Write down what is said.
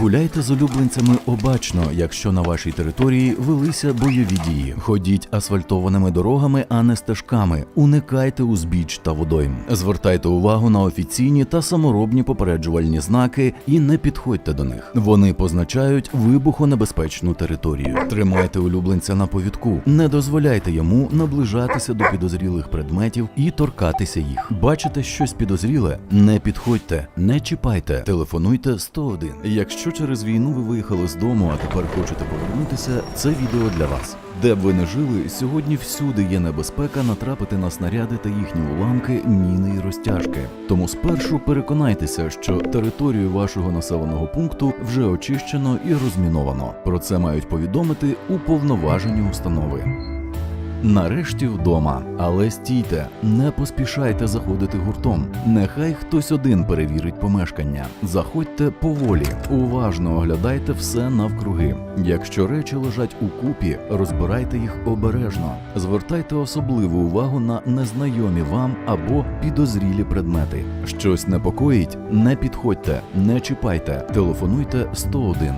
Гуляйте з улюбленцями обачно, якщо на вашій території велися бойові дії. Ходіть асфальтованими дорогами, а не стежками. Уникайте узбіч та водойм. Звертайте увагу на офіційні та саморобні попереджувальні знаки і не підходьте до них. Вони позначають вибухонебезпечну територію. Тримайте улюбленця на повідку. Не дозволяйте йому наближатися до підозрілих предметів і торкатися їх. Бачите щось підозріле? Не підходьте, не чіпайте, телефонуйте 101. Якщо через війну ви виїхали з дому, а тепер хочете повернутися, це відео для вас. Де б ви не жили, сьогодні всюди є небезпека натрапити на снаряди та їхні уламки, міни і розтяжки. Тому спершу переконайтеся, що територію вашого населеного пункту вже очищено і розміновано. Про це мають повідомити уповноважені установи. Нарешті вдома, але стійте, не поспішайте заходити гуртом. Нехай хтось один перевірить помешкання. Заходьте поволі, уважно оглядайте все навкруги. Якщо речі лежать у купі, розбирайте їх обережно. Звертайте особливу увагу на незнайомі вам або підозрілі предмети. Щось непокоїть, не підходьте, не чіпайте, телефонуйте 101.